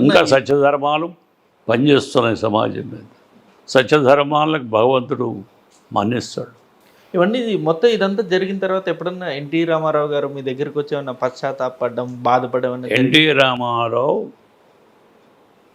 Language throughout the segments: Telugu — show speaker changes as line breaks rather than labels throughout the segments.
ఇంకా సత్యధర్మాలు పనిచేస్తున్నాయి సమాజం మీద. సత్యధర్మాలకు భగవంతుడు మన్నిస్తాడు.
ఇవన్నీ మొత్తం ఇదంతా జరిగిన తర్వాత ఎప్పుడన్నా ఎన్టీ రామారావు గారు మీ దగ్గరికి వచ్చి ఏమన్నా పశ్చాత్తాపడడం బాధపడడం
ఎన్టీ రామారావు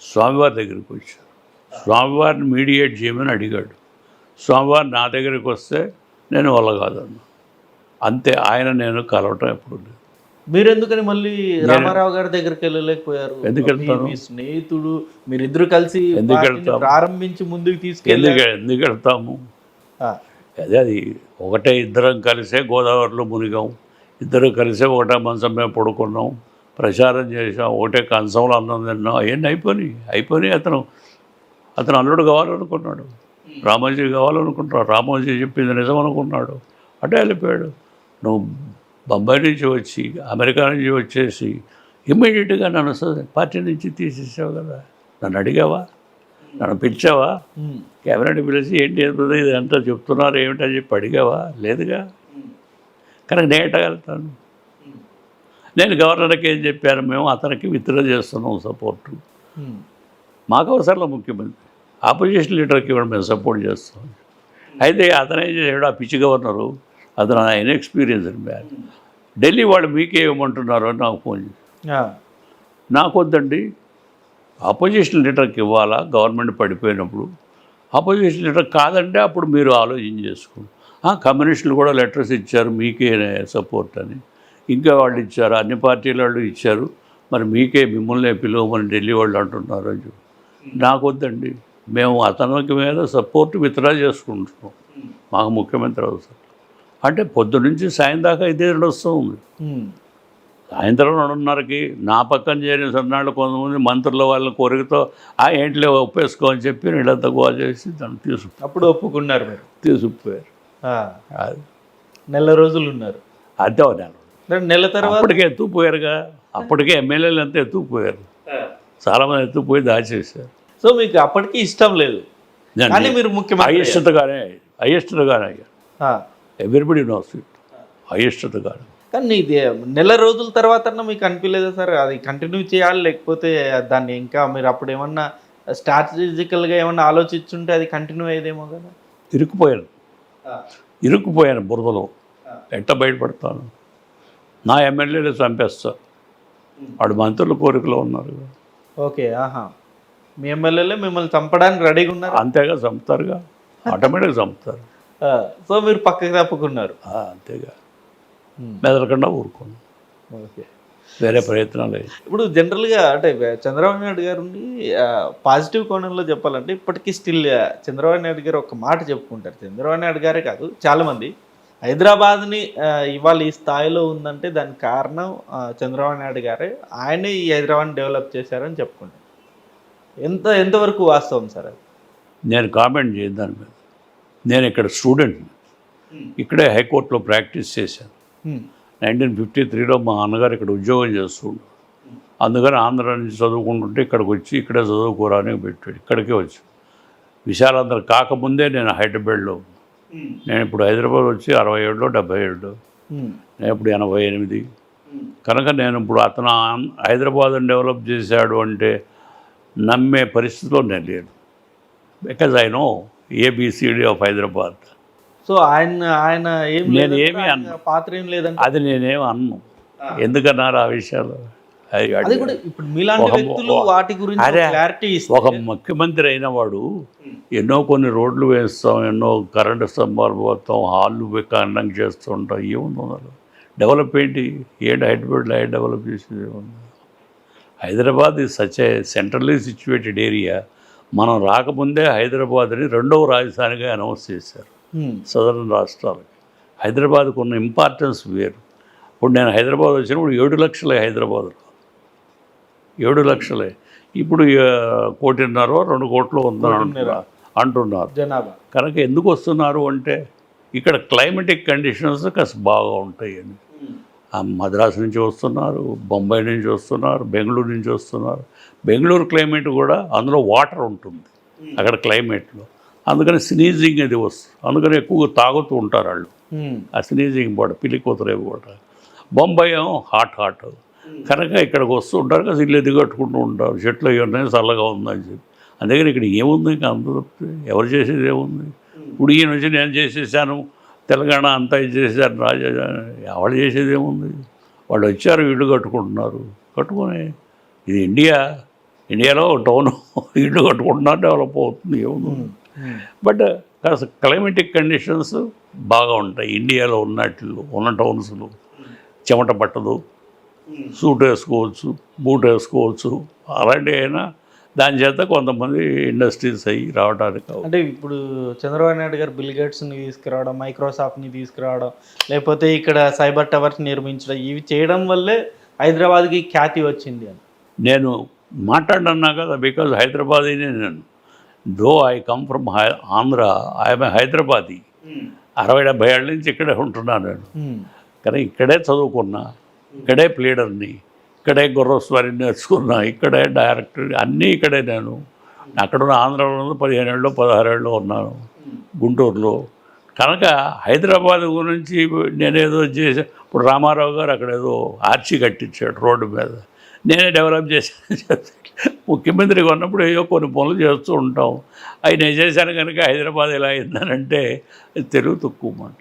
స్వామివారి దగ్గరికి వచ్చారు. స్వామివారిని మీడియేట్ చేయమని అడిగాడు. స్వామివారు నా దగ్గరికి వస్తే నేను వల్ల కాదన్నా. అంతే ఆయన నేను కలవటం ఎప్పుడు లేదు.
మీరు ఎందుకని మళ్ళీ రామారావు గారి దగ్గరికి వెళ్ళలేకపోయారు?
ఎందుకు
మీ- స్నేహితుడు మీరిద్దరు కలిసి? ప్రారంభించి ముందుకు తీసుకెళ్ళి
ఎందుకు ఎందుకు వెళ్తాము? అదే అది ఒకటే ఇద్దరం కలిసే గోదావరిలో మునిగాం. ఇద్దరు కలిసే ఒకటే మంచం మీద పడుకున్నాం. ప్రచారం చేసాం ఒకటే కంచంలో అన్నం తిన్నాం. అవన్నీ అయిపోయినాయి. అయిపోయినాయి. అతను అతను అల్లుడు కావాలనుకున్నాడు. రామోజీ కావాలనుకుంటున్నాడు. రామోజీ చెప్పింది నిజం అనుకున్నాడు అటే వెళ్ళిపోయాడు. నువ్వు బొంబాయి నుంచి వచ్చి అమెరికా నుంచి వచ్చేసి ఇమ్మీడియట్గా నన్ను పార్టీ నుంచి తీసేసావు కదా. నన్ను అడిగావా? నన్ను పిలిచావా. కెమెరాని పిలిచి ఏంటి ఇది అంతా చెప్తున్నారు ఏమిటని చెప్పి అడిగావా? లేదుగా? కనుక నేను వెళ్తాను? నేను గవర్నర్కి ఏం చెప్పాను? మేము అతనికి విత్డ్రా చేస్తున్నాం సపోర్టు. మాకు అవసరంలో ముఖ్యమంత్రి. ఆపోజిషన్ లీడర్కి ఇవ్వడం మేము సపోర్ట్ చేస్తాం. అయితే అతను ఏం చేశాడు? ఆ పిచ్చి గవర్నరు అతను ఇన్ఎక్స్పీరియన్స్ మ్యాన్ ఢిల్లీ వాళ్ళు మీకే ఇవ్వమంటున్నారు అని నాకు ఫోన్ చేసి.
ఆ.
నాకు వద్దండి ఆపోజిషన్ లీడర్కి ఇవ్వాలా? గవర్నమెంట్ పడిపోయినప్పుడు. ఆపోజిషన్ లీడర్ కాదంటే అప్పుడు మీరు ఆలోచన చేసుకోండి. ఆ, కమ్యూనిస్టులు కూడా లెటర్స్ ఇచ్చారు మీకే సపోర్ట్ అని. ఇంకా వాళ్ళు ఇచ్చారు అన్ని పార్టీల వాళ్ళు ఇచ్చారు. మరి మీకే మిమ్మల్ని పిలువమని ఢిల్లీ వాళ్ళు అంటున్నారు అని చెప్పి. నాకు వద్దండి మేము అతనికి మీద సపోర్ట్ విత్డ్రా చేసుకుంటున్నాం. మాకు ముఖ్యమంత్రి అవసరం. అంటే పొద్దు నుంచి సాయం దాకా ఇదే నడుస్తూ ఉంది. సాయంత్రం రెండున్నరకి నా పక్కన చేరిన సన్నాళ్ళు కొంతమంది మంత్రుల వాళ్ళ కోరికతో ఆ ఏంటిలే ఒప్పేసుకో అని చెప్పి నీళ్ళంతా గోవా చేసి దాన్ని తీసుకు
అప్పుడు ఒప్పుకున్నారు మీరు?
తీసుకుపోయారు.
నెల రోజులు ఉన్నారు
అదే నేను
అంటే నెల తర్వాత?
అప్పటికే ఎత్తుకుపోయారుగా. అప్పటికే ఎమ్మెల్యేలు అంతా ఎత్తుకుపోయారు. చాలామంది ఎత్తుకుపోయి దాచేశారు.
సో మీకు అప్పటికి ఇష్టం లేదు. కానీ మీరు ముఖ్యమంత్రి
అయిష్టతగానే అయిష్టతగానే అయ్యాను
ఆ.
ఎవ్రీబడి నోస్ ఇట్ అయిష్టతగానే
కానీ ఇది నెల రోజుల తర్వాత మీకు అనిపించలేదా సార్? అది కంటిన్యూ చేయాలి లేకపోతే దాన్ని ఇంకా మీరు అప్పుడు ఏమన్నా స్ట్రాటజికల్గా ఏమన్నా ఆలోచించుంటే అది కంటిన్యూ అయ్యేదేమో కదా?
ఇరుక్కుపోయాను. ఇరుక్కుపోయాను బురదలో. ఎట్ట బయటపడతాను? నా ఎమ్మెల్యేలు చంపేస్తా. వాడు మంత్రుల కోరికలో ఉన్నారు
ఓకే ఆహా. మీ ఎమ్మెల్యేలే మిమ్మల్ని చంపడానికి రెడీగా ఉన్నారు.
అంతేగా చంపుతారుగా. ఆటోమేటిక్గా చంపుతారు.
సో మీరు పక్కకి తప్పుకున్నారు
అంతేగా. మెదలకుండా ఊరుకోను.
ఓకే.
వేరే ప్రయత్నాలు లేదు.
ఇప్పుడు జనరల్గా అంటే చంద్రబాబు నాయుడు గారు పాజిటివ్ కోణంలో చెప్పాలంటే ఇప్పటికీ స్టిల్ చంద్రబాబు నాయుడు గారు ఒక మాట చెప్పుకుంటారు. చంద్రబాబు నాయుడు గారే కాదు చాలామంది. హైదరాబాద్ని ఇవాళ ఈ స్థాయిలో ఉందంటే దానికి కారణం చంద్రబాబు నాయుడు గారే. ఆయనే ఈ హైదరాబాద్ని డెవలప్ చేశారని చెప్పుకుంటారు. ఎంత ఎంతవరకు వాస్తవం సార్ అది?
నేను కామెంట్ చేయను దాని మీద. నేను ఇక్కడ స్టూడెంట్. ఇక్కడే హైకోర్టులో ప్రాక్టీస్ చేశాను.
హ్మ్.
నైన్టీన్ ఫిఫ్టీ త్రీలో మా అన్నగారు ఇక్కడ ఉద్యోగం చేస్తుండు. అందుకని ఆంధ్ర నుంచి చదువుకుంటుంటే ఇక్కడికి వచ్చి ఇక్కడే చదువుకోరాని పెట్టాడు. ఇక్కడికే వచ్చి. విశాలాంధ్ర కాకముందే నేను హైదరాబాద్లో. నేను ఇప్పుడు హైదరాబాద్ వచ్చి అరవై ఏడులో డెబ్బై ఏడు
హ్మ్.
నేను ఇప్పుడు ఎనభై ఎనిమిది. కనుక నేను ఇప్పుడు అతను హైదరాబాద్ని డెవలప్ చేశాడు అంటే నమ్మే పరిస్థితిలో నేను లేను. Because I know ABCD of Hyderabad
so ఆయన ఆయన ఏం
నేను ఏమీ అన్ను.
పాత్ర ఏం లేదంటే
అది నేనేం అన్ను. ఎందుకన్నారు ఆ విషయాలు? అది
అది కూడా ఇప్పుడు మీలాంటి
ఒక-
వ్యక్తులు
ఒక-
వాటి గురించి క్లారిటీ
ఒక ముఖ్యమంత్రి అయిన వాడు ఎన్నో కొన్ని రోడ్లు వేస్తాం ఎన్నో కరెంటు స్తంభాలు పోతాం హాళ్ళు కండక్ట్ చేస్తూ ఉంటాం ఏముంది డెవలప్ ఏంటి? ఏంటి హైదరాబాద్లో ఏ డెవలప్ చేసేది? ఏముంది? Hyderabad is such a centrally situated area మనం రాకముందే హైదరాబాద్ని రెండవ రాజధానిగా అనౌన్స్ చేశారు. సదరన్ రాష్ట్రాలకి. హైదరాబాద్కు ఉన్న ఇంపార్టెన్స్ వేరు. ఇప్పుడు నేను హైదరాబాద్ వచ్చినప్పుడు ఏడు లక్షలే హైదరాబాద్లో. ఏడు లక్షలే. ఇప్పుడు కోటిన్నర రెండు కోట్లు ఉందని అంటున్నారు.
జనాభా.
కనుక ఎందుకు వస్తున్నారు అంటే ఇక్కడ క్లైమేటిక్ కండిషన్స్ కాస్త బాగా ఉంటాయని. ఆ మద్రాసు నుంచి వస్తున్నారు బొంబాయి నుంచి వస్తున్నారు బెంగళూరు నుంచి వస్తున్నారు. బెంగళూరు క్లైమేట్ కూడా అందులో వాటర్ ఉంటుంది అక్కడ క్లైమేట్లో. అందుకని స్నీజింగ్ అది వస్తుంది. అందుకని ఎక్కువగా తాగుతూ ఉంటారు వాళ్ళు. ఆ స్నీజింగ్ కూడా పిల్లి కూతురేవి కూడా బొంబాయి ఏమో హాట్ హాట్. కనుక ఇక్కడికి వస్తూ ఉంటారు కదా ఇల్లు ఎది కట్టుకుంటూ ఉంటారు. చెట్లు ఉన్నాయి చల్లగా ఉందని చెప్పి. అందుకని ఇక్కడ ఏముంది? ఇంకా అంత తప్పితే ఎవరు చేసేది ఏముంది? ఇప్పుడు ఈయన వచ్చి నేను చేసేసాను తెలంగాణ అంతా ఇది చేశాను రాజా ఎవరు చేసేది ఏముంది? వాళ్ళు వచ్చారు ఇల్లు కట్టుకుంటున్నారు. కట్టుకొని ఇది ఇండియా. ఇండియాలో టౌన్ ఇల్లు కట్టుకుంటున్నారు డెవలప్ అవుతుంది ఏముంది? బట్ కాస్త క్లైమేటిక్ కండిషన్స్ బాగా ఉంటాయి. ఇండియాలో ఉన్నట్లు ఉన్న టౌన్స్లో. చెమట పట్టదు. సూట్ వేసుకోవచ్చు బూట్ వేసుకోవచ్చు. అలాంటి అయినా దాని చేత కొంతమంది ఇండస్ట్రీస్ అయ్యి రావడానికి
అంటే ఇప్పుడు చంద్రబాబు నాయుడు గారు బిల్ గేట్స్ని తీసుకురావడం మైక్రోసాఫ్ట్ని తీసుకురావడం లేకపోతే ఇక్కడ సైబర్ టవర్స్ నిర్మించడం ఇవి చేయడం వల్లే హైదరాబాద్కి ఖ్యాతి వచ్చింది అని.
నేను మాట్లాడన్నా కదా బికాజ్ హైదరాబాదీ నేను. Though I come from Andhra I'm Hyderabadi. అరవై డెబ్బై ఏళ్ళ నుంచి ఇక్కడే ఉంటున్నాను నేను.
ఉమ్.
కానీ ఇక్కడే చదువుకున్నా ఇక్కడే ప్లేడర్ని ఇక్కడే గుర్రస్వారి నేర్చుకున్నా ఇక్కడే డైరెక్టర్ అన్నీ ఇక్కడే నేను. అక్కడ ఉన్న ఆంధ్రాలో పదిహేను ఏళ్ళు పదహారేళ్ళు ఉన్నాను గుంటూరులో. కనుక హైదరాబాద్ గురించి నేనేదో చేసే ఇప్పుడు రామారావు గారు అక్కడ ఏదో ఆర్చి కట్టించాడు రోడ్డు మీద. నేనే డెవలప్ చేశాను ముఖ్యమంత్రిగా ఉన్నప్పుడు ఏదో కొన్ని పనులు చేస్తూ ఉంటాం. అవి నేను చేశాను కనుక హైదరాబాద్ ఎలా అయిందనంటే తెలుగు తక్కువ మాట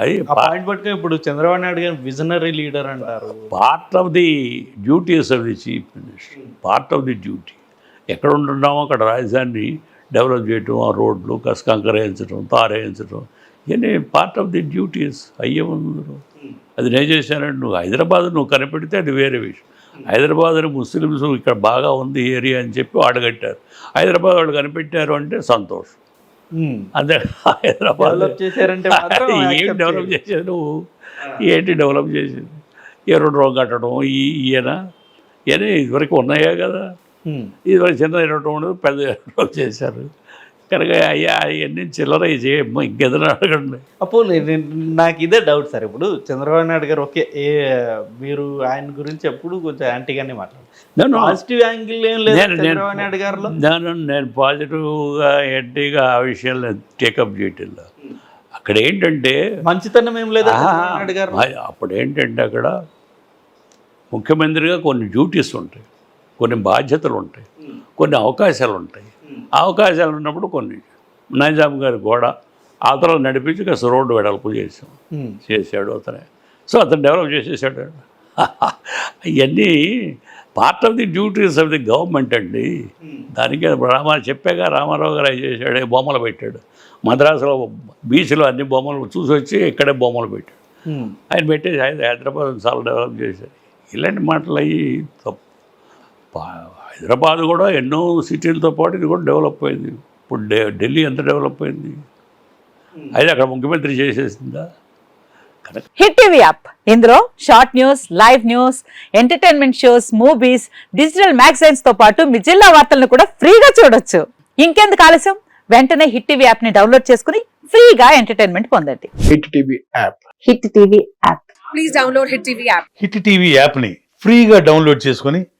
అది
పాయింట్ పట్టుకుని ఇప్పుడు చంద్రబాబు నాయుడు గారు విజనరీ లీడర్ అంటారు.
Part of the duties of the chief minister part of the duty ఎక్కడ ఉంటున్నామో అక్కడ రాజధానిని డెవలప్ చేయటం ఆ రోడ్లు కస కంకర వేయించడం తార వేయించడం ఇవన్నీ పార్ట్ ఆఫ్ ది డ్యూటీస్ అయ్యే ముందు. అది నేను చేశానంటే నువ్వు హైదరాబాద్ నువ్వు కనిపెడితే అది వేరే విషయం. హైదరాబాద్ అని ముస్లిమ్స్ ఇక్కడ బాగా ఉంది ఏరియా అని చెప్పి ఆడగట్టారు. హైదరాబాద్ వాళ్ళు కనిపెట్టారు అంటే సంతోషం. అదే హైదరాబాద్ ఏం డెవలప్. చేసేది నువ్వు? ఏంటి డెవలప్ చేసేది ఎరుడు రోగ కట్టడం ఈ ఈయన? ఇవన్నీ ఇదివరకు ఉన్నాయా కదా. ఇదివరకు చిన్న ఎరవటం ఉండదు పెద్ద ఎరవటం చేశారు. కనుక అయ్యా అవన్నీ చిల్లర చేయమ్మా ఇంకెదరు అడగండి.
అప్పుడు నాకు ఇదే డౌట్ సార్ ఇప్పుడు. చంద్రబాబు నాయుడు గారు ఓకే ఏ మీరు ఆయన గురించి ఎప్పుడు కొంచెం యాంటీగానే మాట్లాడు.
నేను
పాజిటివ్ యాంగిల్ ఏం లేదు చంద్రబాబు నాయుడు గారిలో?
నేను నేను పాజిటివ్గా ఎడ్డీగా ఆ విషయాలు టేకప్ చేయటం అక్కడ ఏంటంటే
మంచితనం ఏం లేదా గారు
అప్పుడు ఏంటంటే అక్కడ ముఖ్యమంత్రిగా కొన్ని డ్యూటీస్ ఉంటాయి కొన్ని బాధ్యతలు ఉంటాయి కొన్ని అవకాశాలు ఉంటాయి. అవకాశాలు ఉన్నప్పుడు కొన్ని. నైజాం గారి గోడ అతను నడిపించి కాస్త రోడ్డు వెడల్పు చేసాం చేశాడు అతనే. సో అతను డెవలప్ చేసేసాడు. ఇవన్నీ part of the duties of the government అండి. దానికి రామా చెప్పాక రామారావు గారు అవి చేశాడు? బొమ్మలు పెట్టాడు. మద్రాసులో బీచ్లో అన్ని బొమ్మలు చూసి వచ్చి ఇక్కడే బొమ్మలు పెట్టాడు. ఆయన పెట్టేసి హైదరాబాద్ చాలా డెవలప్ చేశారు ఇలాంటి మాటలు అయ్యి హైదరాబాద్ కూడా ఎన్నో సిటీలతో పాటు ఇది కూడా డెవలప్ అయింది. ఇప్పుడు ఢే- ఢిల్లీ ఎంత డెవలప్ అయింది? అయితే అక్కడ ముఖ్యమంత్రి చేసేసిందా?
Hit TV app. ఇందులో short news live news entertainment shows movies digital మ్యాగజైన్స్తో పాటు మీ జిల్లా వార్తలను కూడా ఫ్రీగా చూడొచ్చు. ఇంకెందుకు ఆలస్యం? వెంటనే హిట్ టీవీ యాప్ని డౌన్లోడ్ చేసుకుని ఫ్రీగా ఎంటర్టైన్మెంట్ పొందండి.
Hit TV app.
Hit TV app.
Please download Hit TV app.
Hit TV యాప్ని ఫ్రీగా డౌన్లోడ్ చేసుకొని